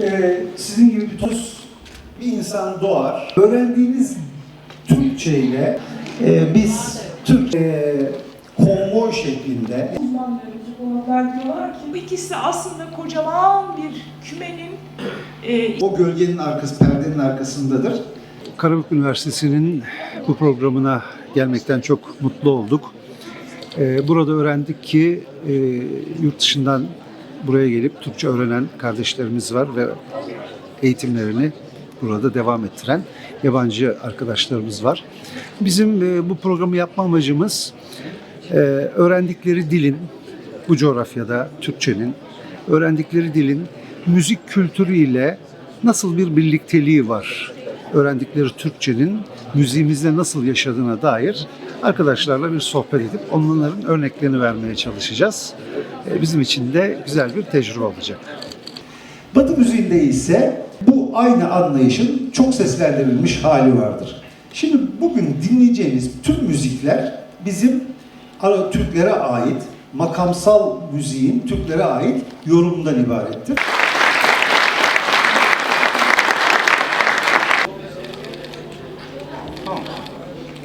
Ee, sizin gibi bir toz bir insan doğar. Öğrendiğiniz Türkçe ile e, biz Türk e, konvoy şeklinde Uzman olanlar diyorlar ki bu ikisi aslında kocaman bir kümenin e, o gölgenin arkası, perdenin arkasındadır. Karabük Üniversitesi'nin bu programına gelmekten çok mutlu olduk. Ee, Burada öğrendik ki e, yurt dışından buraya gelip Türkçe öğrenen kardeşlerimiz var ve eğitimlerini burada devam ettiren yabancı arkadaşlarımız var. Bizim e, bu programı yapma amacımız e, öğrendikleri dilin, bu coğrafyada Türkçenin, öğrendikleri dilin müzik kültürüyle nasıl bir birlikteliği var? Öğrendikleri Türkçenin müziğimizde nasıl yaşadığına dair arkadaşlarla bir sohbet edip onların örneklerini vermeye çalışacağız. E, Bizim için de güzel bir tecrübe olacak. Batı müziğinde ise bu aynı anlayışın çok seslendirilmiş hali vardır. Şimdi bugün dinleyeceğiniz tüm müzikler bizim Türklere ait, makamsal müziğin Türklere ait yorumundan ibarettir.